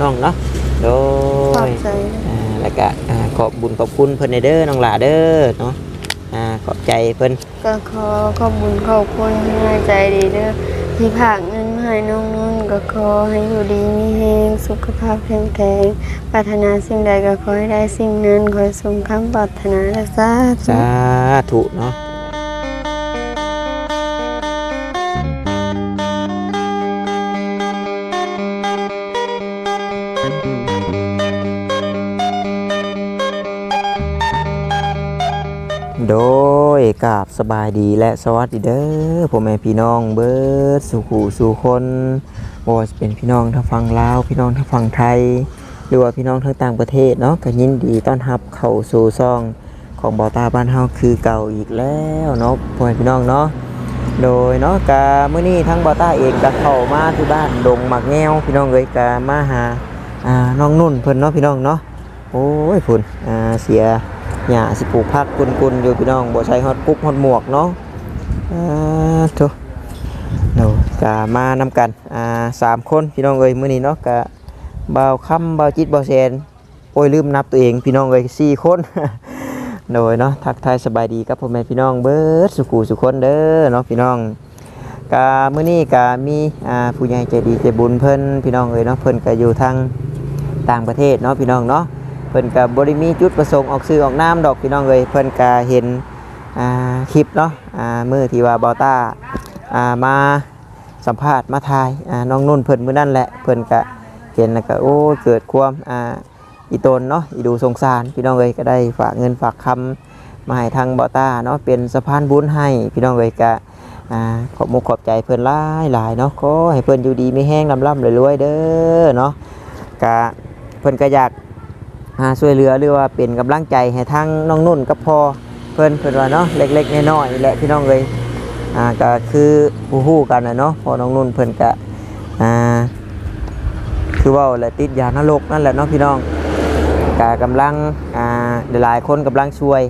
น้องเนาะโดขอบยใจอ่าแล้วก็อ่าขอบบุญขอบคุณเพิ่นในเด้อน้องหลาเด้อเนาะอ่าขอบใจเพิ่นก็ขอขอบคุญขอบคุณที่ให้ใจดีเด้อที่ผากเงินมาให้น้องนุ่นก็ขอให้อยู่ดีมีแรงสุขภาพแข็งแรงปรารถนาสิ่งใดก็ขอให้ได้สิ่งนั้นขอให้สมคำปรารถนาและสาธุ สาธุเนาะ กราบสบายดีและสวัสดีเด้อพ่อแม่พี่น้องเบิร์ดสู่หูสู่คนบ่ว่าจะเป็นพี่น้องทางฝั่งลาวพี่น้องทางฝั่งไทย หรือว่าพี่น้องทางต่างประเทศเนาะก็ยินดีต้อนรับเข้าสู่ซ่องของบอตาบ้านเฮาคือเก่าอีกแล้วเนาะพ่อแม่พี่น้องเนาะโดยเนาะกามื้อนี้ทั้งบอตาเองก็เข้ามาที่บ้านดงหมักแงวพี่น้องเอ้ยกามาหาอ่าน้องนุ่นเพิ่นเนาะพี่น้องเนาะโอ้ยพุ่นอ่าเสีย หญ้าสิปลูกผักกุนๆอยู่พี่น้องบ่ใช้ฮอดปุ๊กฮอดหมวกเนาะอ่าโถเนากามานำกันอ่าสามคนพี่น้องเอ้ยมื้อนี้เนาะกะบ่าวคำบ่าวจิตบ่าวแซนโอ้ยลืมนับตัวเองพี่น้องเลยสี่คนโดยเนาะทักทายสบายดีกับพ่อแม่พี่น้องเบิร์ดสุขูสุคนเด้อเนาะพี่น้องกามื้อนี้กามีอ่าผู้ใหญ่ใจดีใจบุญเพิ่นพี่น้องเอ้ยเนาะเพิ่นก็อยู่ทางต่างประเทศเนาะพี่น้องเนาะ เพิ่นก็บ่ได้มีจุดประสงค์ออกสื่อออกนามดอกพี่น้องเอ้ยเพิ่นก็เห็นคลิปเนาะมือที่ว่าบอต้าามาสัมภาษณ์มาถ่ายาน้องนุ่นเพิ่นมือนั่นแหละเพิ่นก็เห็นแล้วก็โอ้เกิดความอ,าอีตนเนาะอีดูสงสารพี่น้องเลยก็ได้ฝากเงินฝากคำมาให้ทางบอต้าเนาะเป็นสะพานบุญให้พี่น้องเลยก็ขอบมุกขอบใจเพื่อนหลายหลายเนาะขอให้เพื่อนอยู่ดีไม่แห้งลำล่ำรวยๆเด้อเนาะกะเพื่อนก็อยาก อ่าช่วยเหลือหรือว่าเป็นกำลังใจให้ทางน้องนุ่นกับพ่อเพื่อนเพื่อนว่าเนาะเล็กๆน้อยๆแหละพี่น้องเลยอ่าก็คือฮู้ๆกันนะเนาะพอน้องนุ่นเพื่อนก็อ่าคือว่าแหละติดยานรกนั่นแหละเนาะพี่น้องกากำลังอ่าหลายๆคนกำลังช่วย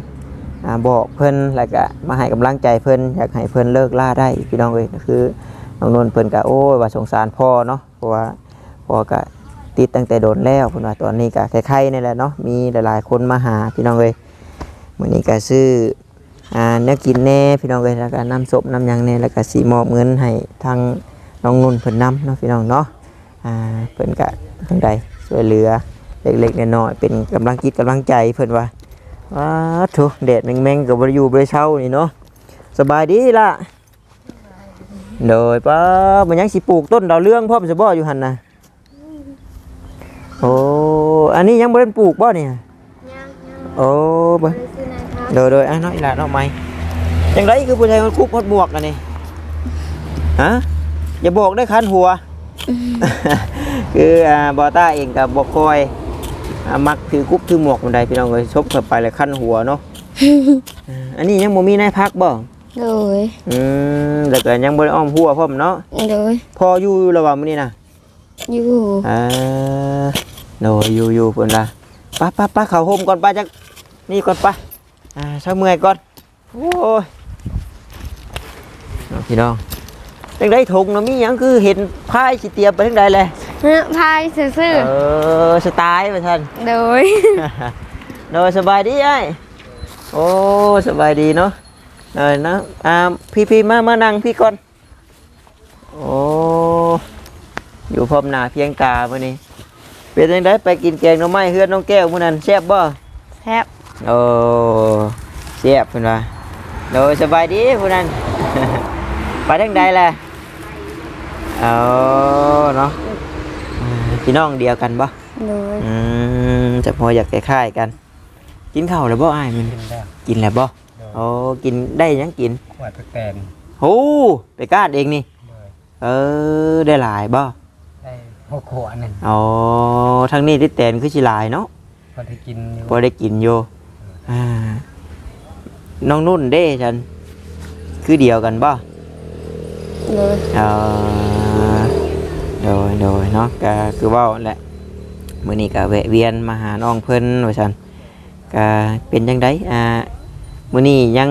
อ่าบอกเพิ่นแล้วก็มาให้กำลังใจเพิ่นอยากให้เพิ่นเลิกล่าได้พี่น้องเลยคือน้องนนท์เพิ่นก็โอ้ยว่าสงสารพ่อเนาะเพราะว่าพ่อก็ ติดตั้งแต่โดนแล้วเพิ่นว่าตอนนี้ก็คล้ายๆนี่แหละเนาะมีหลายๆคนมาหาพี่น้องเลยมื้อนี้ก็ซื้ออ่าเนื้อกินแน่พี่น้องเลยแล้วก็น้ำศพน้ำหยังแน่แล้วก็สีมอบเงินให้ทางน้องนุ่นเพิ่นนำเนาะพี่น้องเนาะอ่าเพิ่นกะทั้งใดช่วยเหลือเล็กๆน้อยๆเป็นกำลังคิดกำลังใจเพิ่นว่าว้าทุแดดแมงๆกับบริยูบริเช่านี่เนาะสบายดีล่ะโดยป้ามันยังสิปลูกต้นดาวเรื่องพ่อมสิบ่อยู่หันน่ะ โอ้อันนี้ยังบ่ได้ปลูกบ่เนี่ยโอ้บ่โดยโดยอะเนาะอีหล่ะเนาะไม้จังไดคือผู้ชายมันคุกฮอดหมวกอันนี้ฮะอย่าบอกได้คันหัว คืออ่าบอต้าเองกับบอคอยอ่ามักถือกุ๊บถือหมวกบันไดพี่น้องเลยชกเข้าไปเลยขั้นหัวเนาะอ่าอันนี้ยังบ่มีนายพักบ่โดยอืมแต่ก็ยังบ่ได้อ้อมหัวพร้อมเนาะโดยพออยู่ระหว่างมื้อนี้นะอยู่อ่า โนอยู่อยู่เพิ่นล่ะป้าป้าป้าเข้าโฮมก่อนป้าจักนี่ก่อนป้าอ่าเช้าเมื่อยก่อนโอ้ยเอาพี่น้องจังได้ถุงเนาะมีหยังคือเห็นพายสิเตรียมไปทางใดเลยเนื้อพายซื่อเออสไตล์ว่าท่าน ๆโดย โดยสบายดีไอ้โอ้สบายดีเนาะเออนะอ่าพี่พี่มามานั่งพี่ก่อน โอ้ อยู่พร้อมหน้าเพียงตามื่อนี้ เป็นยังไงไปกินแกงหน่อไม้เฮือนน้องแก้วมื้อนั้นแซ่บบ่แซ่บโอ้แซ่บเพิ่นว่าโดยสบายดีผู้นั้น ไปทางใดล่ะเอาเนาะอ่าพี่น้องเดียวกันบ่โดยอืมจะพออยากคล้ายๆกัน กินข้าวแล้วบ่อ้ายมันกินได้กินแล้วบ่โอ้กินได้หยังกินขวดแตนโอ้ไปก้านเองนี่เลยเออได้หลายบ่ได้ หกขวดหนึ่งอ๋อทางนี้ที่แตนคือสิหลายเนาะพอได้กินอยู่พอได้กินอยู่อ่าน้องนุ่นเด้ฉันคือเดียวกันบ่โดยเออโดยโดยเนาะก็คือเว่าแหละมื้อนี้ก็แวะเวียนมาหาน้องเพิ่นว่าซั่นก็เป็นจังไดอ่ามื้อนี้ยัง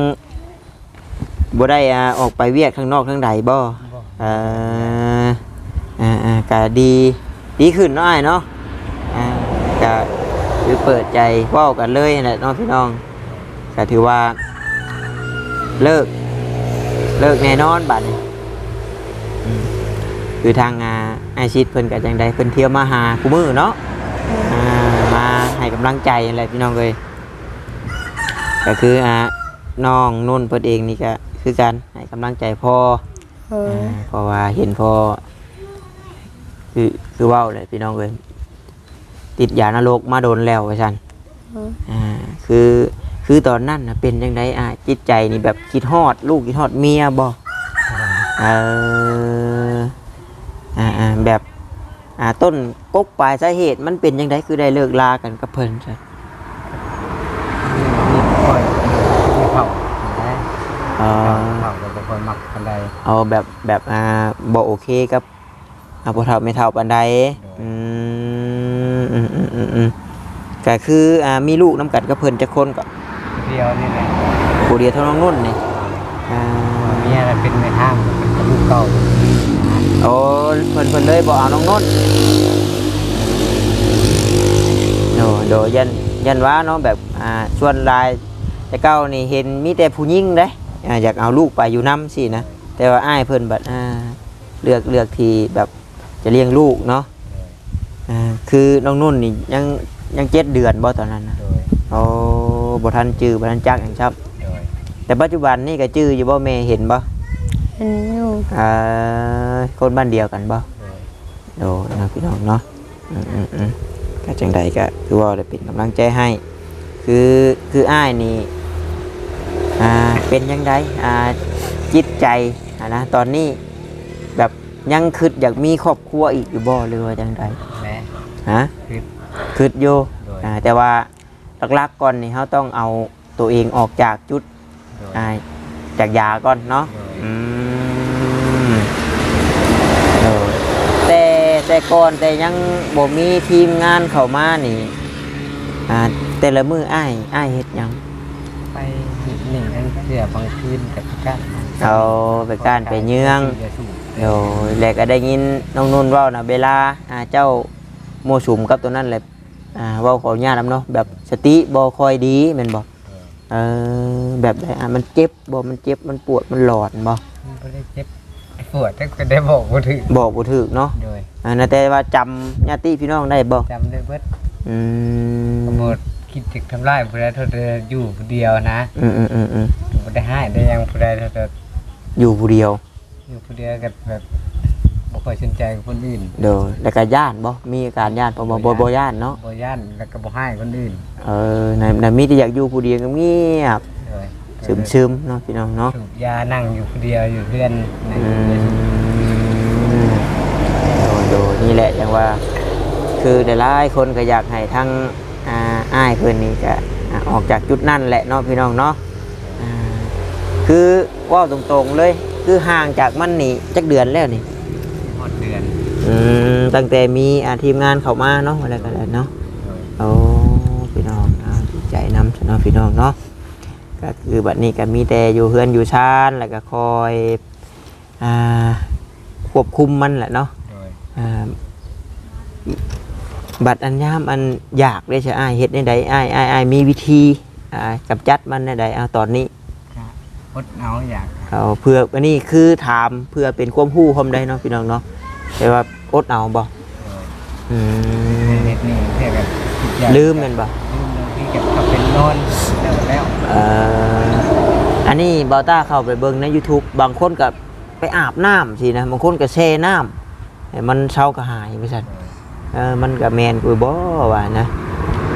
บ่ได้อ่าออกไปเวียกข้างนอกข้างใดบ่บ่เอ่อ อ่าอ่าก็ดีดีขึ้นเนาะอ้ายเนาะโก็คือเปิดใจเว้ากันเลยนั่นแหละเน้องพี่น้องก็ถือว่า เลิก เลิกแน่นอนบัดนี้อืมคือทางอาไอชิดเพิ่นก็จังใดเพิ่นเที่ยวมาหากูมือเนาะอ่ามาให้กำลังใจอะไรพี่น้องเลยก็คืออ่าน้องนุ่นเพิ่นเองนี่ก็คือกันให้กำลังใจพ่อ โดย อ่าเพราะว่าเห็นพ่อ คือคือเว้าเลยพี่น้องเลยติดยานรกมาโดนแล้วว่าซั่นโดยอ่าคือคือตอนนั้นนะเป็นยังไงอะจิตใจนี่แบบคิดฮอด ลูกคิดฮอดเมียบ่เอออ่าอ่าแบบอ่าต้นกกปลายสาเหตุมันเป็นยังไงคือได้เลิกลากันกับเพิ่นจ้ะมีค่อยมีเผาได้เออเผาก็บ่ค่อยมักปานใดเอาแบบแบบอ่าบ่โอเคกับ อ่าบ่เฒ่าไม่เฒ่าปานใดอืมอืมอืมอืมอืมก็คืออ่ามีลูกน้ำกันกับเพิ่นจักคนก็เดียวนี่แหละผู้เดียวเท่าน้องนุ่นนี่อ่าเมียน่ะเป็นแม่ห้างเป็นกระลูกเก่าโอ้เพิ่นเพิ่นเลยบอกเอาน้องนนท์โดโดยันยันว่าเนาะแบบอ่าส่วนรายแต่เก้านี่เห็นมีแต่ผู้หญิงเด้อ่าอยากเอาลูกไปอยู่น้ำสินะแต่ว่าอ้ายเพิ่นบัดอ่าเลือกเลือกที่แบบ จะเลี้ยงลูกเนาะอ่าคือน้องนุ่นนี่ยังยังเจ็ดเดือนบ่ตอนนั้นนะโดยโอ้บ่ทันจื้อบ่ทันจักอย่างครับ โดยแต่ปัจจุบันนี่ก็จื้ออยู่บ่แม่เห็นบ่เห็นอยู่อ่าคนบ้านเดียวกันบ่ โดยโดยเนาะพี่น้องเนาะอืมอืมอืมก็จังใดก็คือว่าได้เป็นกำลังใจให้ คือคืออ้ายนี่อ่าเป็นยังไงอ่าจิตใจอ่านะตอนนี้แบบ ยังคิดอยากมีครอบครัวอีกอยู่บ่หรือว่าจังใดแม่ฮะคือคิดอยู่โดย อ่าแต่ว่าหลักๆก่อนนี่เขาต้องเอาตัวเองออกจากจุดโดย อ่าจากยาก่อนเนาะโดย อืมเออแต่แต่ก่อนแต่ยังบ่มีทีมงานเข้ามานี่อ่าแต่ละมืออ้ายอ้ายเฮ็ดหยัง ไปหนึ่งอันเสือบางคืนกับกันเอาไปก้านไปเยื้องจะสูบ โดยแล้วก็ได้ยินน้องนุ่นเว้านะเวลาอ่าเจ้าโมสุมกับตัวนั้นแหละอ่าเว้าขออนุญาตนำเนาะแบบสติบ่ค่อยดีแม่นบ่เออแบบใดอะมันเจ็บบ่มันเจ็บมันปวดมันหลอนบ่ไม่ได้เจ็บปวดแต่ก็ได้บอกว่าถึงบอกบ่ถูกเนาะโดยอ่าแต่ว่าจำญาติพี่น้องได้บ่จำได้เบิดอืมหมดคิดถึงทำลายผู้ใดเท่าเดิอยู่ผู้เดียวนะอืมอืมอืมอืมบ่ได้ให้ได้ยังผู้ใดเท่าเดิอยู่ผู้เดียว อยู่ผู้เดียวกับแบบบ่ค่อยสนใจกับคนอื่นเด้อแล้วก็ย่านบ่มีอาการย่านบ่บ่บ่บ่ย่านเนาะบ่ย่านแล้วก็บ่ให้คนอื่นเออในในมีแต่อยากอยู่ผู้เดียวเงียบโดยๆซึมๆเนาะพี่น้องเนาะสูบยานั่งอยู่ผู้เดียวอยู่เพื่อนนั่งอือยู่เพื่อนมโดยโดยนี่แหละอย่างว่า คือหลายๆคนก็อยากให้ทั้งอ่าอ้ายเพิ่นนี่ก็อ่าออกจากจุดนั้นแหละเนาะพี่น้องเนาะอ่าคือเว่าตรงๆเลย คือห่างจากมันนี่จักเดือนแล้วนี่หมดเดือนอืมตั้งแต่มีอาทีมงานเข้ามาเนาะอะไรกันแล้วเนาะโดยโอ้พี่น้องเอาดีใจนำเนาะพี่น้องเนาะก็คือบัดนี้ก็มีแต่อยู่เฮือนอยู่ชานแล้วก็คอยอ่าควบคุมมันแหละเนาะโดยอ่าบัดอันยามอันอยากได้ใช่อ้ายเฮ็ดในใดอ้ายอ้ายอ้ายมีวิธีอ่ากำจัดมันในใดเอาตอนนี้ก็ อดเอาอยากเอาเพื่ออันนี้คือถามเพื่อเป็นความรู้ความใดเนาะพี่น้องเนาะแต่ว่าอดเอาบ่โดยอืมเฮ็ดนี่เพื่อกันคิดอยากลืมแมันบ่ลืมบางทีก็ก็เป็นนอนแล้วแล้วเอ่ออันนี้บอต้าเข้าไปเบิ่งใน YouTube บางคนก็ไปอาบน้ำสินะบางคนก็แช่น้ำให้มันเช้ากระหายไปสั่นเออมันก็แมนกูบ่ว่านะ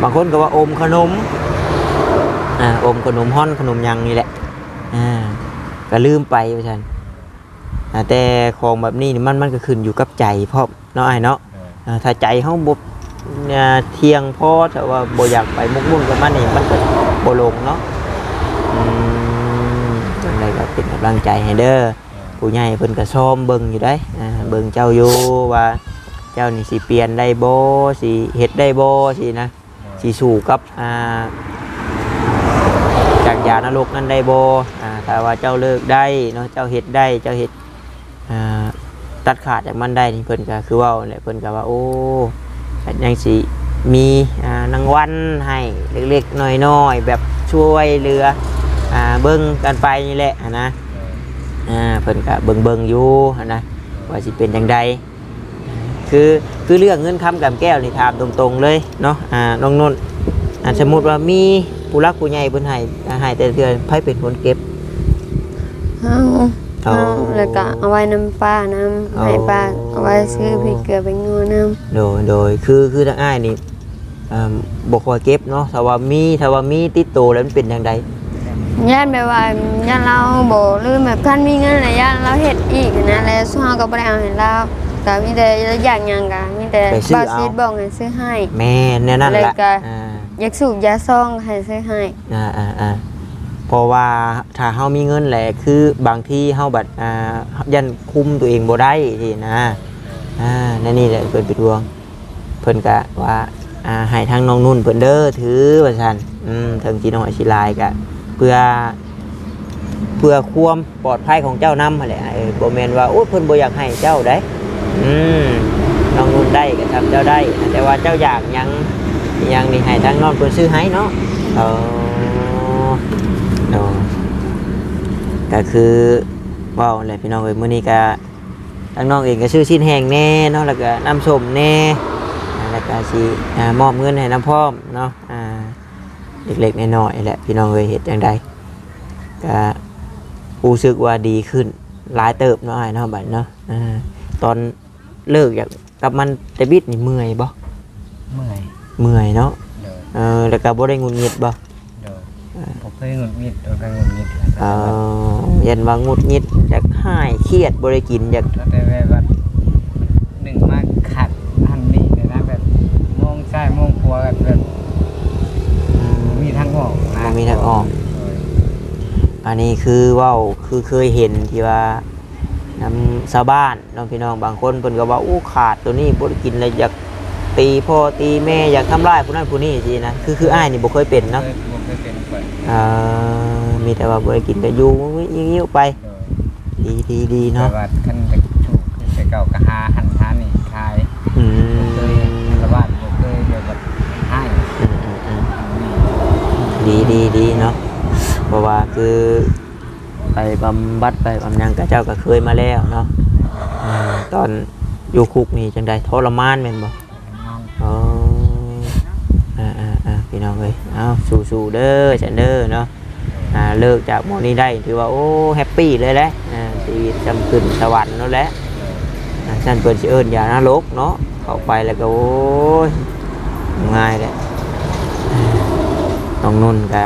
บางคนก็ว่าอมขนมอ่าอมขนมฮ้อนขนมหยังนี่แหละ อ่าก็ลืมไปไปสั่นอ่าแต่ของแบบนี้นี่มันมันก็ขึ้นอยู่กับใจพร้อมเนาะไอ้ายเนาะโดยอ่าถ้าใจเฮาบ่อ่าเที่ยงพอแต่ว่าบ่อยากไปมุกมุ่นกับมันนี่มันก็บ่ลงเนาะอืมจังไดก็เป็นกำลังใจให้เด้อผู้ใหญ่เพิ่นก็ซ้อมเบิ่งอยู่ได้อ่าเบิ่งเจ้าอยู่ว่าเจ้านี่สิเปลี่ยนได้บ่สิเฮ็ดได้บ่สินะสิสู้กับอ่า จากยานรกนั้นได้บ่อ่าถ้าว่าเจ้าเลิกได้เนาะเจ้าเฮ็ดได้เจ้าเฮ็ดตัดขาดจากมันได้นี่เพิ่นก็คือว่าแหละเพิ่นก็ว่าโอ้ยังสิมีนางวันให้เล็กๆน้อยๆแบบช่วยเหลือเบิ่งกันไปนี่แหละนะเพิ่นก็เบิ่งๆอยู่นะว่าสิเป็นจังใดคือคือเรื่องเงินคำกับแก้วนี่ถามตรงๆเลยเนาะน้องนนอ่าสมมติว่ามี ผู้รักผู้ใหญ่เพิ่นให้อ่าให้แต่เดือนไผเป็นคนเก็บเอาเอาเอาแล้วก็เอาไว้น้ำป้าน้ำให้ป้าเอาไว้ซื้อพริกเกลือไปงัวน้ำโดยโดยคือคือทางอ้ายนี่อ่าบอกว่าเก็บเนาะถ้าว่ามีถ้าว่ามีติดตัวแล้วมันเป็นอย่างใดย่านแบบว่าย่านเราบ่ลืมแบบท่านมีเงินอะไรย่านเราเฮ็ดอีกนะแล้วซุเฮาก็บ่ได้เอาให้เราก็มีแต่อยากหยังก็มีแต่บาซิดบอกให้ซื้อให้ แม่แน่นั่นแล้วแหละก็ อ่า อยากสูบยาซองให้ซื้อให้อ่าอ่าอ่าเพราะว่าถ้าเฮามีเงินแหละคือบางที่เฮาบัดอ่ายันคุมตัวเองบ่ได้ทีนะอ่านั่นนี่แหละเพิ่นเป็นดวง เพิ่นก็ว่าอ่าให้ทางน้องนุ่นเพิ่นเด้อถือว่าซั่นอืมถึงสิน้อยสิลายก็เพื่อเพื่อความปลอดภัยของเจ้านำหั่นแหละเออบ่แม่นว่าโอ้เพิ่นบ่อยากให้เจ้าได้อืมน้องนุ่นได้ก็ทำเจ้าได้ แต่ว่าเจ้าอยากหยัง หยังนี่ให้ทางน้องเพิ่นซื้อให้เนาะเออเนาะก็คือเว้าแหละพี่น้องเอ้ยมื้อนี้ก็ทางน้องเองก็ซื้อชิ้นแห้งแน่เนาะแล้วก็น้ำส้มแน่อ่าแล้วก็สิอ่ามอบเงินให้น้ำพร้อมเนาะอ่าเล็กๆน้อยๆแหละพี่น้องเอ้ยเฮ็ดจังไดก็รู้สึกว่าดีขึ้นหลายเติบเนาะไอ้เนาะบัดเนาะอ่าตอนเลิกอยากกับมันแต่บิดนี่เมื่อยบ่เมื่อย เมื่อยเนาะเดี๋ยวเออแล้วก็บ่ได้งุนงิดบ่เดี๋ยวผมเคยหงุดหงิดแล้วก็หงุดหงิดเออยันว่างุดงิดอยากหายเครียดบ่ได้กินอยากแล้วแต่แบบว่าหนึ่งมากขัดอันนี้เลยนะแบบมองซ้ายมองขวาแบบแบบอืมมีทางออกนะบ่มีทางออกเอออันนี้คือเว้าคือเคยเห็นที่ว่านำชาวบ้านน้องพี่น้องบางคนเพิ่นก็ว่าอู้ขาดตัวนี้บ่ได้กินเลยอยาก ตีพ่อตีแม่อยากทำร้ายผู้นั้นผู้นี้สินะคือคืออ้ายนี่บ่เคยเป็นเนาะเคยผมเคยเป็นก่อนอ่ามีแต่ว่าบริกินแต่อยู่ยิ้วๆไปเดี๋ยวดีดีดีแต่เนาะว่าขั้นไปถูกขึ้นไปเก่ากะหาหันหานี่คายอืผมมเคยระบาดผมเคยเดี๋ยวแบบให้อืมอืมอืมนี่ดีดีดีเนาะเพราะว่าคือไปบำบัดไปบำยังกับเจ้าก็เคยมาแล้วเนาะอ่าตอนอยู่คุกนี่จังใดทรมานแม่นบ่ อ่าพี่น้องเอ้ยเอาสู้ๆเด้อฉันเด้อเนาะอ่าเลิกจากหมอนี้ได้ถือว่าโอ้แฮปปี้เลยแหละอ่าชีวิตจำขึ้นสวรรค์นั่นแหละอ่าฉันเปิดสิเอิญอย่านรกเนาะเข้าไปแล้วก็โอ้ยง่ายเลยอ่าน้องนุ่นกะ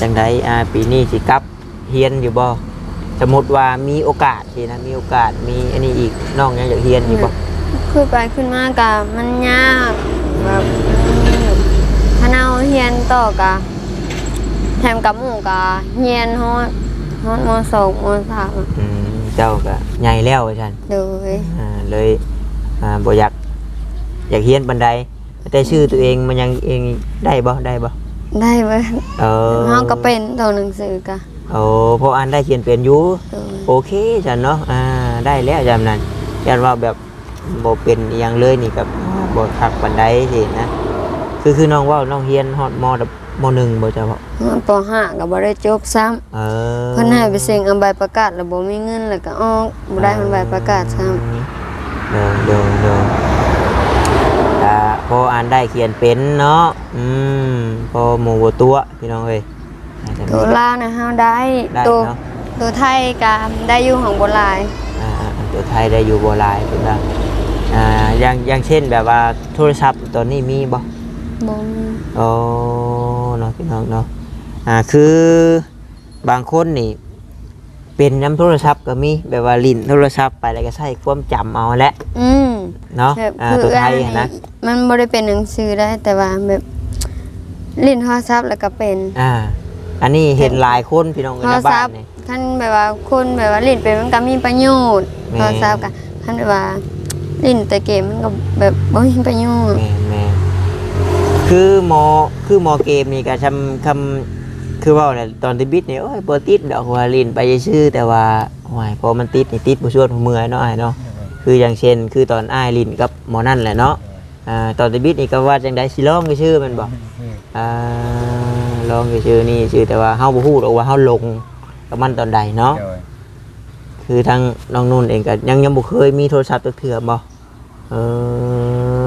จังไดอ่าปีนี้สิกลับเฮียนอยู่บ่สมมติว่ามีโอกาสทีนะมีโอกาสมีอันนี้อีกน้องยังอยากเฮียนอยู่บ่ขึ้นไปขึ้นมาก็มันยากแบบ เอาเฮียนต่อก็แถมกับหมู่ก็เฮียนฮอดฮอดมสองมสามอะอืมเจ้าก็ใหญ่แล้วว่าฉันเลยอ่าเลยอ่าบ่อยากอยากเฮียนบันไดแต่ชื่อตัวเองมันยังเองได้บ่ได้บ่ได้เว้ยเออเฮาก็เป็นตัวหนังสือก็โอ้เพราะอ่านได้เขียนเป็นอยู่เลยโอเคจันเนาะอ่าได้แล้วจำนั้นยันว่าแบบบ่เป็นอหยังเลยนี่กับบ่คักปันไดสินะ คือคือน้องเว่าน้องเฮียนฮอดมดับมหนึ่งบ่จ้ะพ่อฮอดปห้าก็บ่ได้จบซ้ำเออเพิ่นให้ไปเซ็นเอาใบประกาศแล้วบ่มีเงินแล้วก็ออกบ่ได้มันใบประกาศซ้ำเดี๋ยวเดี๋ยวเดี๋ยวอ่าพออ่านได้เขียนเป็นเนาะอืมพอหมู่บ่ตัวพี่น้องเอ้ยอาจจะมีตัวลาวนะเฮาได้ได้ตัวเนาะตัวไทยก็ได้อยู่ของบ่หลาย อ่าอ่าอ่าตัวไทยได้อยู่บ่หลายเพิ่นว่าอ่าอย่างอย่างเช่นแบบว่าโทรศัพท์ตอนนี้มีบ่ บ่มีโอ้เนาะพี่น้องเนาะอ่าคือบางคนนี่ เป็นน้ำโทรศัพท์ก็มีแบบว่าลิ้นโทรศัพท์ไปแล้วก็ใช้ความจำเอาแหละอืมเนาะแบบอ่าคือตัวไทยอัอะนะมันบ่ได้เป็นหนังสือได้แต่ว่าแบบลิ้นโทรศัพท์แล้วก็เป็นอ่า อันนี้เห็นหลายคนพี่น้องในโทรบ้าศันพท์นี่ท่านแบบว่าคนแบบว่าลิ้นเป็นมันก็มีประโยชน์แม่ โทรศัพท์ก็ท่านแบบว่าลิ้นแต่เกมมันก็แบบบ่มีประโยชน์ แม่นแม่น คือหมอคือหมอเกมนี่ก็ทำคำคือว่าเนี่ยตอนที่บิดเนี่ยโอ้ยบ่ติดดอกว่าลิ้นไปชื่อแต่ว่าโอ้ยพอมันติดนี่ติดบ่ชวนหัวเมื่อยเนาะอ้ายเนาะคืออย่างเช่น คือตอนอ้ายลินกับหมอนั่นแหละเนาะอ่าตอนเดบิตนี่ก็ว่าจังได๋สิร้องชื่อมันบ่ออ่าร้องชื่อนี่ชื่อแต่ว่าเฮาบ่ฮู้หรอกว่าเฮาลงกับมันตอนใดเนาะคือทางน้องนุ่นเองก็ยังยังบ่เคยมีโทรศัพท์ตัวเถื่อบ่เอ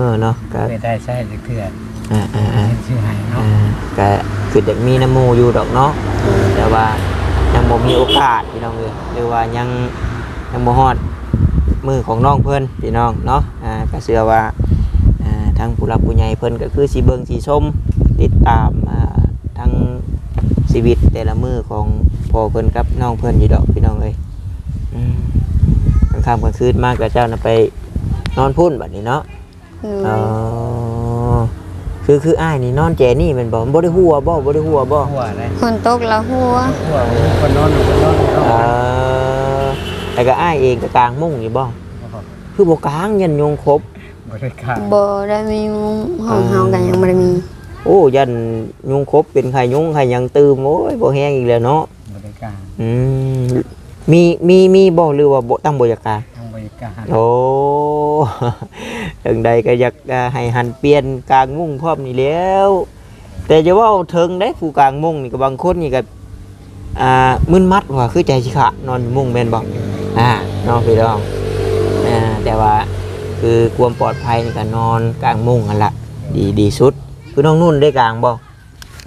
อเนาะก็ได้ใช้จักเทื่อ อ่าอ่าอ่าชื่อให้เนาะอ่าก็คืออยากมีน้ำหมูอยู่ดอกเนาะแต่ว่ายังบ่มีโอกาสพี่น้องเอ้ยหรือว่ายังยังบ่ฮอดมือของน้องเพิ่นพี่น้องเนาะอ่าก็เชื่อว่าอ่าทางผู้รับผู้ใหญ่เพิ่นก็คือสิเบิ่งสิชมติดตามอ่าทางชีวิตแต่ละมือของพ่อเพิ่นกับน้องเพิ่นอยู่ดอกพี่น้องเอ้ยอืมกลางค่ำกลางคืนมากกับเจ้าน่ะไปนอนพุ่นบัดนี้เนาะ โดอ๋อย คือคืออ้ายนี่นอนแจนี่แมันบ่บ่ได้หัวบ่บ่ได้หัวบ่หัวอะไรคนตกละหัวหัวคนนอนคนนอนเออแต่ก็อ้ายเองก็กลางมุ้งอยู่บ่คือบ่กลางยันยงครบบริการบ่ได้มีมุ้งห้องเฮากันยังบ่ได้มี โอ้ยันยงครบเป็นไข่ยุงไข่หยังตื่มโอ้ยบ่แห้งอีกแล้วเนาะบริการอืมมีมีมีบ่หรือว่าบ่ตั้งบ่อยากกลางทางบริ กาโอ้ถึงใดก็อยากให้หันเปลี่ยนกลางมุ้งพร้อมนี่แล้ว แต่จะว่าถึงได้ผู้กลางมุ้งนี่ก็บางคนนี่ก็อ่ามึนมัดว่าคือใจสิขาดนอนอยู่มุ้งแม่นบ่อ่าน้องพี่น้องอ่าแต่ว่าคือความปลอดภัยนี่ก็นอนกลางมุ้งนั่นละดีดีสุด คือน้องนุ่นได้กลางบ่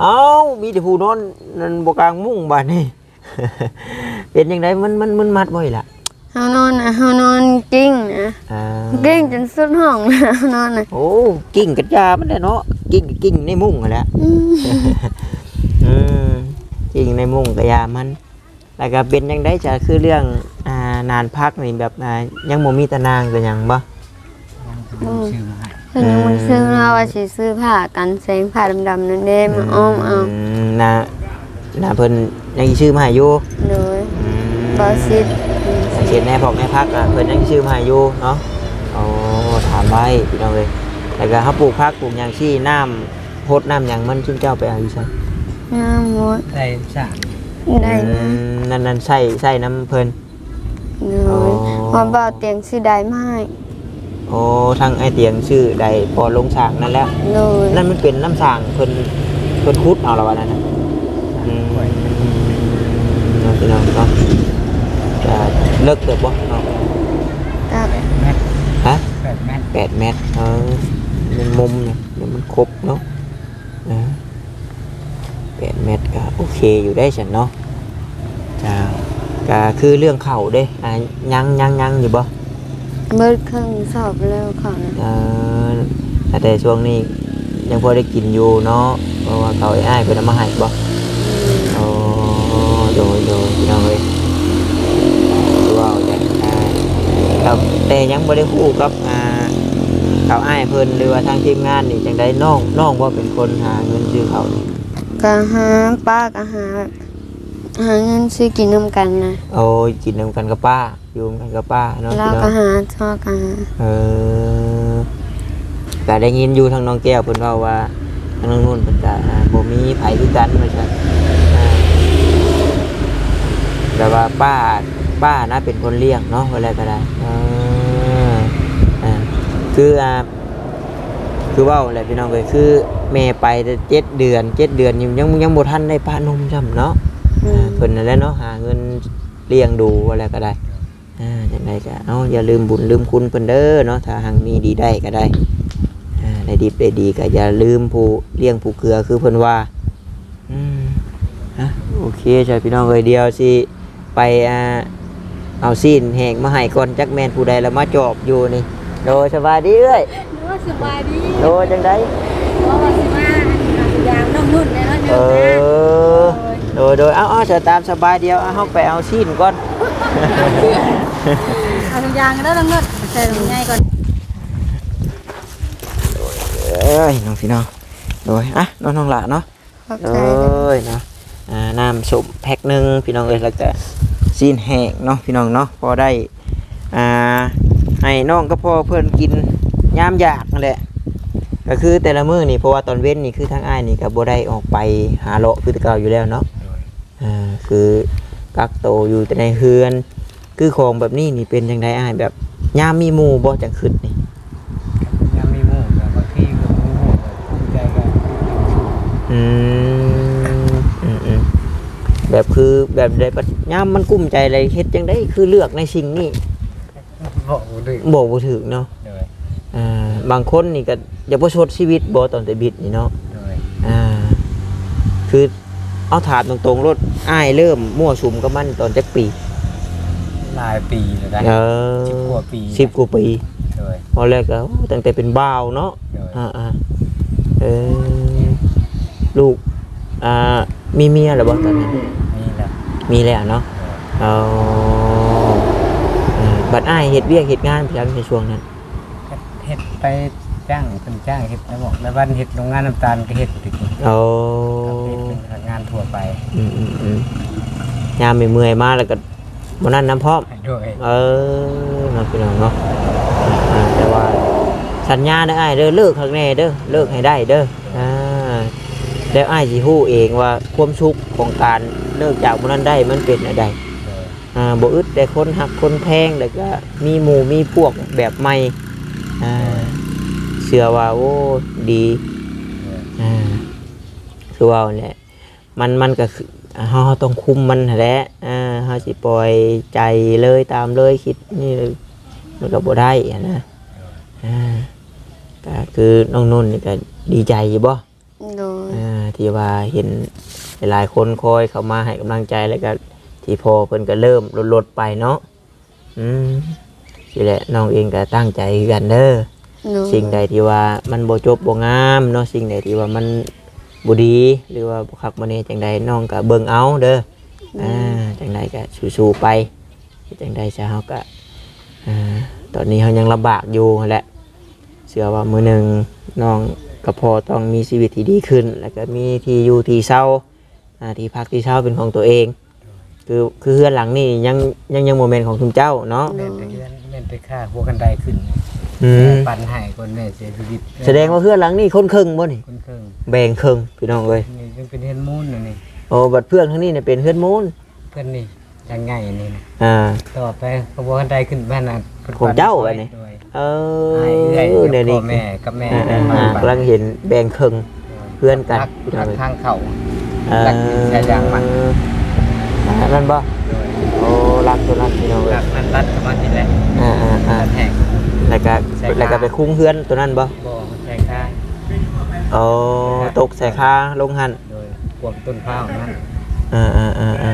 เอ้ามีแต่ผู้นอนนั่นบ่กลางมุ้งบาดนี้เป็นยังไงมันมันมึนมัดบ่อยล่ะ เฮานอนน่ะเฮานอนกิ้งนะอ่ากิ้งจนสุดห้องนะเฮานอนน่ะโอ้กิ่งกัดยามันแหละเนาะกิ่งก็กิ่งในมุ้งนั่นแหละอืมอืมกิ่งในมุ้งกับยามัน แล้วก็เป็นยังได้จะคือเรื่องอ่านานพักนี่แบบอ่ายังบ่มีตารางเป็นหยังบ่ชื่อมาให้เพิ่นยังบ่ซื้อเราว่าสิซื้อผ้ากันแสงผ้าดำๆนั่นเด้มาอ้อมเอามนานาเพิ่นยังสิชื่อมาให้อยู่โดยอืม บ่ซิดสัง เกตแน่พอกแน่พักอะเพิ่นยังสิชื่อมาให้อยู่เนาะโอ้ถามไว้พี่น้องเอ้ยแล้วก็เฮาปลูกผักปลูกหยังซี่น้ำพดน้ำหยังมันซุมเจ้าไปเอาอยู่ไสงามหมดได้สร้างได้อืนะมนั่นนั่นใส่ใส่น้ำเพิ่นโดอ๋อยพอบ่าวเตียงสิได้มาให้โอ้ทางไอเตียงชื่อใดพอลงสร้างนั่นแหล้วโดยนั่นมันเป็นน้ำสร้างเพิ่นเพิ่นคุดเอาละวันนั้นน่ะอืมเนาะพี่น้องเนาะจะ เลิกเกิดบ่เนาะก็แปดเมตรฮะแปดเมตรแปดเมตรเออมันมุมเนี่ยเดี๋ยวมันครบเนาะอ่าแปดเมตรก็โอเคอยู่ได้ฉันเนาะจ้าก็คือเรื่องเข่าเด้อ่ายังยังยังอยู่บ่เบิดเครื่องสอบแล้วเขานะเออแต่ช่วงนี้ยังพอได้กินอยู่เนาะเพราะว่าเขาไอ้อ้ายเป็นเอามาให้บ่โอ้โดยโดยพี่น้องเลยว้าวแต่อ่า ครับแต่ยังบ่ได้คู่กับอ่าเขาอ้ายเพิ่นหรือว่าทางทีมงานนี่จังได้น้องน้องว่าเป็นคนหาเงินซื้อเขานี่ก็หาป้าก็หาแบบหาเงินซื้อกินนำกันนะโอ้ยกินนำกันกับป้าอยู่นำกันกับป้าเนาะเราพี่น้อก็งหาชอบก็หาเออก็ได้ยินอยู่ทางน้องแก้วเพิ่นเว้าว่าทางน้องนุ่นเพิ่นก็อ่าบ่มีไผคือกันว่าซั่นอ่าแต่ว่าป้า ป้านะเป็นคนเลี้ยงเนาะอะไรก็ได้เอออ่าคืออ่าคือเว้าแหละพี่น้องเอ้ยคือแม่ไปแต่เจ็ดเดือนเจ็ดเดือนยังยังยังบ่ทันได้ป้านมจ้ำเนาะอือ่ามเพิ่นนั่นแหละเนาะหาเงินเลี้ยงดูอะไรก็ได้อ่าจังไดก็เอาอย่าลืมบุญลืมคุณเพิ่นเด้อเนาะถ้าหังมีดีได้ก็ได้อ่าได้ดีได้ดีก็อย่าลืมผู้เลี้ยงผู้เกลือคือเพิ่นว่าอืมฮะโอเคจ้ะพี่น้องเอ้ยเดียวสิไปอ่า เอาซีนแหกมาให้ก่อนจักแม่นผู้ใดแล้วมาจอบอยู่นี่โดยสบายดีเอ้ยนึกว่าสบายดีโดยจังไดเพราะว่าสิมาหายางน้องนุ่นได้แล้วเอเนาะนะอโดยโดยเอาเอาจะตามสบายเดียวเอาเฮาไปเอาซีนก่อนเอาถุงยางกันแล้วน้องนุ่นใส่ถุงใหญ่ก่อนเอ้ยน้องพี่น้องโดยอะน้องน้องหละเนาะขอบเอใจเด้อ้ยเนาะอ่าน้ำส้มแพ็คหนึ่งพี่น้องเอ้ยแล้วก็ ซีนแห้งเนาะพี่น้องเนาะพอได้อ่าให้น้องก็พอเพื่อนกินยามอยากนั่นแหละก็คือแต่ละมื้อนี่เพราะว่าตอนเว้นนี่คือทางอ้ายนี่ก็บ่ได้ออกไปหาเลาะคือแต่เก่าอยู่แล้วเนาะโดยอ่าคือกักโตวอยู่แต่ในเฮือน คือของแบบนี้นี่เป็นจังไดอ้ายแบบยามมีหมู่บ่จังขึ้นนี่ แบบคือแบบใดปัญญามมันกุ้มใจอะไรเฮ็ดจังได้คือเลือกในสิ่งนี้บอกดึกบอกบ่ถึงเนาะโดยอ่าบางคนนี่ก็อย่าประชดชีวิตบ่ตอนแต่บิดนี่เนาะโดยอ่าคือเอาถามตรงๆรถอ้ายเริ่มมั่วสุมกับมันตอนจักปี หลายปีแล้วได้เออสิบกว่าปีสิบกว่าปีโดยพอแรกก็โอ้ตั้งแต่เป็นบ่าวเนาะ โดยอ่าอ่าเออลูก อ่า มีเมียหรือบ่ตอนนั้นนี่แหละ มีแล้วเนาะเอาอ่าบัดอ้ายเฮ็ดเวียกเฮ็ดงานประจำในช่วงนั้นก็เฮ็ดไปจ้างเป็นจ้างเฮ็ดแล้วบอกแล้ววันเฮ็ดโรงงานน้ำตาลก็เฮ็ดถึงเอาเฮ็ดเป็นพนักงานทั่วไปอืมอืมอืมยามไม่เมื่อยมาแล้วก็บ่นั่นน้ำพร้อมโดยเออเนาะพี่น้องเนาะอ่าแต่ว่าสัญญาเด้ออ้ายเด้อเลิกข้างแน่เด้อเลิกให้ได้เด้ออ่า แล้วอ้ายสิฮู้เองว่าความสุขของการเลิกจากบ่นั้นได้มันเป็นอะไรโดยอ่าบ่อึดแต่คนหักคนแพงแล้วก็มีหมู่มีพวกแบบใหม่อ่าเชื่อว่าโอ้ดีโดยอ่าคือว่าแหละมันมันก็คือเฮาต้องคุมมันหั้นแหละอ่าเฮาสิปล่อยใจเลยตามเลยคิดนี่มันก็บ่ได้อะนะอ่าก็คือน้องนุ่นนี่ก็ดีใจอยู่บ่โดยอ่า ที่ว่าเห็นหลายๆคนคอยเข้ามาให้กำลังใจแล้วก็ที่พอเพิ่นก็เริ่มลดๆไปเนาะอืมสิแหละน้องเองก็ตั้งใจคือกันเด้อโดยสิ่งใดที่ว่ามันบ่จบบ่งามเนาะสิ่งใดที่ว่ามันบ่ดีหรือว่าบ่คักบ่แน่จังใดน้องก็เบิ่งเอาเด้ออ่าจังใดก็สู้ๆไปจังใดซะเฮาก็อ่าตอนนี้เฮายังลำบากอยู่นั่นแหละเชื่อว่ามื้อหนึงน้อง ก็พอต้องมีชีวิตที่ดีขึ้น แล้วก็มีที่อยู่ที่เช่าอ่าที่พักที่เช่าเป็นของตัวเอง คือคือเฮือนหลังนี่ยังยังยังโมเมนต์ของคุณเจ้าเนาะแม่นไปเฮือนแม่นไปฆ่าหัวกันไดขึ้นอืมปันให้คนแม่เสียชีวิตแสดงว่าเฮือนหลังนี่คนครึ่งบ่นี่คนเครื่องแบ่งครึ่งพี่น้องเอ้ยนี่ยังเป็นเฮ็ดมูนอยู่นี่โอ้บัดเพื่อนทั้งนี้เนี่ยเป็นเพื่อนมูลเพิ่นนี่ยังไงนี่นะอ่า ต่อไปขบวนใดขึ้นบ้านน่ะพิ่นของเจ้าไว้นี่โดย เอให้อเอื้อยเดี๋ยวกับนี้พ่อแม่กับแม่อ่าได้อ่ามาอ่ากำลังเห็นแบ่งครึ่ง เพื่อนกัน รัพี่น้องรักเอ้ยทางเข้าอ่ารักชายยางมันอ่านั่นบ่โดยโอ้รักตัวนั้นพี่น้องเอ้ยรักนั้นรัดกับมันนี่แหละอ่าอ่าอ่ารัดแหกแล้วก็ใส่ขาแล้วก็ไปคุ้งเพื่อนตัวนั้นบ่บ่ใช่ค่ายโอ้ตกใส่คาลงหันโดยพวกต้นข้าวนั่นอ่าอ่าอ่าอ่า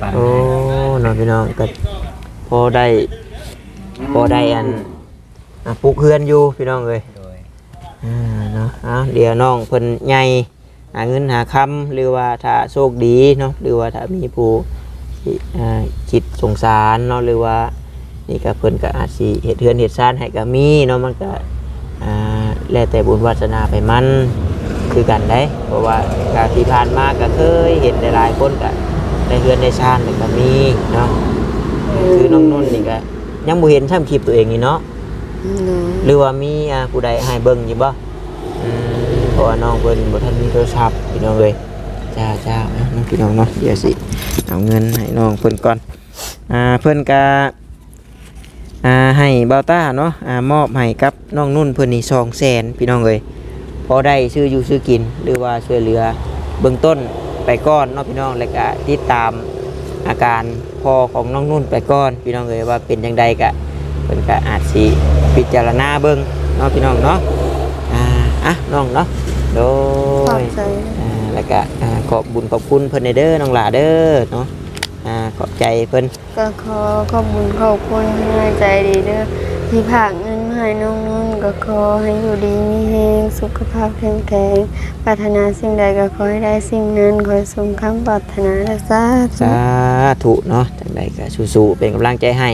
ปันโอ้ให้น้องพี่น้องก็พอได้พอได้อัน อะปลูกเพื่อนอยู่พี่น้องเอ้ยโดยอ่าเนาะเอาเดี๋ยวน้องเพิ่นใหญ่หาเงินหาคำหรือว่าถ้าโชคดีเนาะหรือว่าถ้ามีผู้ที่อ่าคิดสงสารเนาะหรือว่านี่ก็เพิ่นก็อาจสิเฮ็ดเฮือนเฮ็ดซ่านให้ก็มีเนาะมันก็อ่าแล้วแต่บุญวาสนาไปมันคือกันได้ เพราะว่าการที่ผ่านมาก็เคยเห็นหลายๆคนก็ได้เฮือนได้ซ่านแล้วก็มีเนาะคือน้องนุ่นนี่ก็ยังบ่เห็นช่ำคลิปตัวเองนี่เนาะโดย หรือว่ามีผู้ใดให้เบิ่งอยู่บ่เพราะว่าน้องเพิ่นบ่ทันมีโทรศัพท์พี่น้องเอ้ยจ้าจ้าน้องพี่น้องเนาะเดี๋ยวสิเอาเงินให้น้องเพิ่นก่อนอ่าเพิ่นก็อ่าให้เบาต้าเนาะอ่ามอบให้กับน้องนุ่นเพิ่นนี่200,000พี่น้องเอ้ยพอได้ซื้ออยู่ซื้อกินหรือว่าช่วยเหลือเบื้องต้นไปก่อนเนาะพี่น้องแล้วก็ติดตามอาการพอของน้องนุ่นไปก่อน พี่น้องเอ้ยว่าเป็นจังใดก็เพิ่นก็อาจสิ พิจารณาเบิ่งเนาะพี่น้องเนาะอ่าอะน้องเนาะโดขอบยใจอ่าแล้วก็อ่าขอบบุญขอบคุณเพิ่นในเด้อน้องหลาเด้อเนาะอ่าขอบใจเพิ่นก็ขอขอบคุณขอบคุณที่ให้ใจดีเด้อที่ผากเงินมาให้น้องนุ่นก็ขอให้อยู่ดีมีแรงสุขภาพแข็งแรงปรารถนาสิ่งใดก็ขอให้ได้สิ่งนั้นขอให้สมคำปรารถนาและสาธุ สาธุเนาะจังใดก็สู้ๆเป็นกำลังใจให้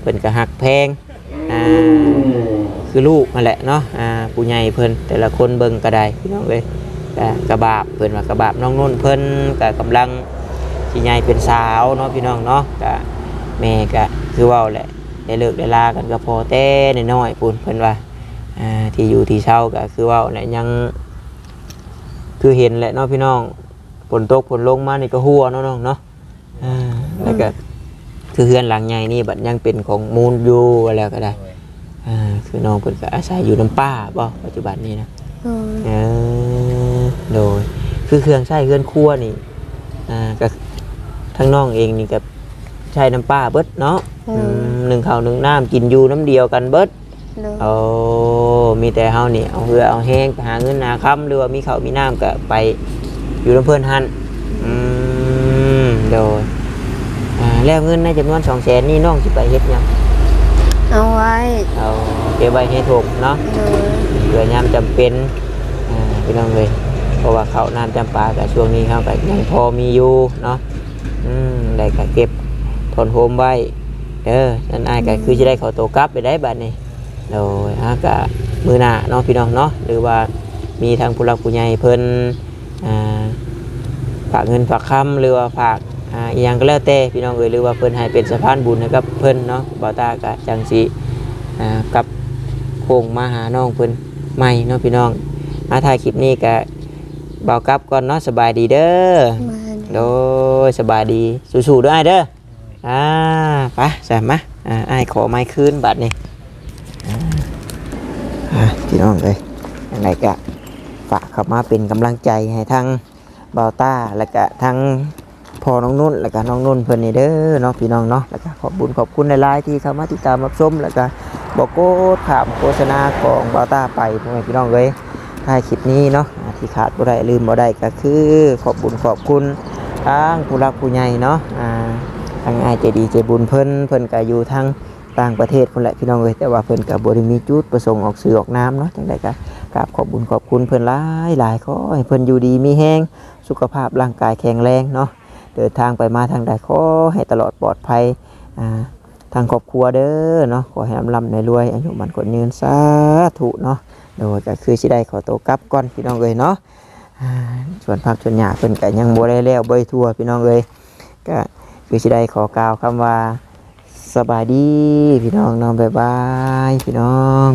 เพิ่นก็ฮักแพง อ่าคือลูกนั่นแหละเนาะอ่าผู้ใหญ่เพิ่นแต่ละคนเบิ่งก็ได้พี่น้องเอ้ยก็กระบาบเพิ่นว่ากระบาบน้องนุ่นเพิ่นก็กำลังสิใหญ่เป็นสาวเนาะพี่น้องเนาะก็แม่ก็คือเว้าแหละได้เลิกได้ลากันก็พอแต่น้อยๆปุ่นเพิ่นว่าอ่าที่อยู่ที่เช่าก็คือเว้าแหละยัง คือเห็นแหละเนาะพี่น้องฝนตกฝนลงมานี่ก็หัวเนาะน้องเนาะอ่าแล้วก็ คือเฮือนหลังใหญ่นี่บัดยังเป็นของมูลอยู่ว่าแล้วก็ได้โดยอ่าคือน้องเพิ่นก็อาศัยอยู่น้ำป้าบ่ปัจจุบันนี้นะโดยเออโดย คือเครื่องใช้เครื่องครัวนี่อ่าก็ทั้งน้องเองนี่ก็ใช้น้ำป้าเบิดเนาะอืมอืมหนึ่งข้าวหนึ่งน้ำกินอยู่น้ำเดียวกันเบิดโดยโอ้มีแต่เฮานี่เอาเหือเอาแห้งไปหาเงินหาคำหรือว่ามีข้าวมีน้ำก็ไปอยู่น้ำเพื่อนหันอืมโดยอ่า แล้วเงินในจำนวนสองแสนนี่น้องสิไปเฮ็ดหยังเอาไว้เอาเก็บไว้ให้ถูกเนาะโดยเผื่อยามจำเป็นอ่าพี่น้องเลยเพราะว่าเขาวน้ำจำปากับช่วงนี้เขาก็ยังพอมีอยู่เนาะอืมได้ก็เก็บทนโฮมไว้เด้อนั่นอายก็คือจะได้เขาโตวกลับไปได้บัดนี้โดยอากะมือหน้าเนาะพี่น้องเนาะหรือว่ามีทางผู้หลักผู้ใหญ่เพิ่นอ่าฝากเงินฝากคำหรือว่าฝาก อ่าอหยังก็แล้วแต่พี่น้องเอ้ยหรือว่าเพิ่นให้เป็นสะพานบุญให้กับเพิ่นเนาะบ่าวตากะจังสิอ่ากับโค้งมาหาน้องเพิ่นใหม่เนาะพี่น้องมาถ่ายคลิปนี้ก็เบากลับก่อนเนาะสบายดีเด้อมาโดยสบายดีสู้ๆด้วยเด้ออ่าไปใส่มาอ่าไอ้ายขอไม้คืนบัดนี้อ่าอ่าพี่น้องเลยยังไงก็ฝากเข้ามาเป็นกำลังใจให้ทั้งเบาต้าแล้วก็ทั้ง พอน้องนุ่นแล้วก็น้องนุ่นเพิ่นนี่เด้อเนาะพี่น้องเนาะแล้วก็ขอบบุญขอบคุณในไลน์ที่เข้ามาติดตามรับชมแล้วก็บอกโก้ถามโฆษณาของบาต้าไปพ่อแม่พี่น้องเลยถ่ายคลิปนี้เนาะที่ขาดบ่ได้ลืมบ่ได้ก็คือขอบบุญขอบคุณทางผู้รักผู้ใหญ่เนาะอ่าทางอายใจดีใจบุญเพิ่นเพิ่นก็อยู่ทางต่างประเทศพุ่นแหละพี่น้องเลยแต่ว่าเพิ่นก็บ่ได้มีจุดประสงค์ออกสื่อออกน้ำเนาะจังไดก็กราบขอบบุญขอบคุณเพิ่นหลายหลายขอให้เพิ่นอยู่ดีมีแห้งสุขภาพร่างกายแข็งแรงเนาะ เดินทางไปมาทางใดขอให้ตลอดปลอดภัยทางครอบครัวเด้อเนาะขอให้ร่ำรำในรวยอายุมันกดยืนสาธุเนาะโดยก็คือสิได้ขอตัวกลับก่อนพี่น้องเลยเนาะส่วนภาคส่วนหยาเพิ่นก็ยังบ่ได้แล้วบ่ได้ทั่วพี่น้องเลยก็คือสิได้ขอกล่าวคำว่าสบายดีพี่น้องน้องบายบายพี่น้อง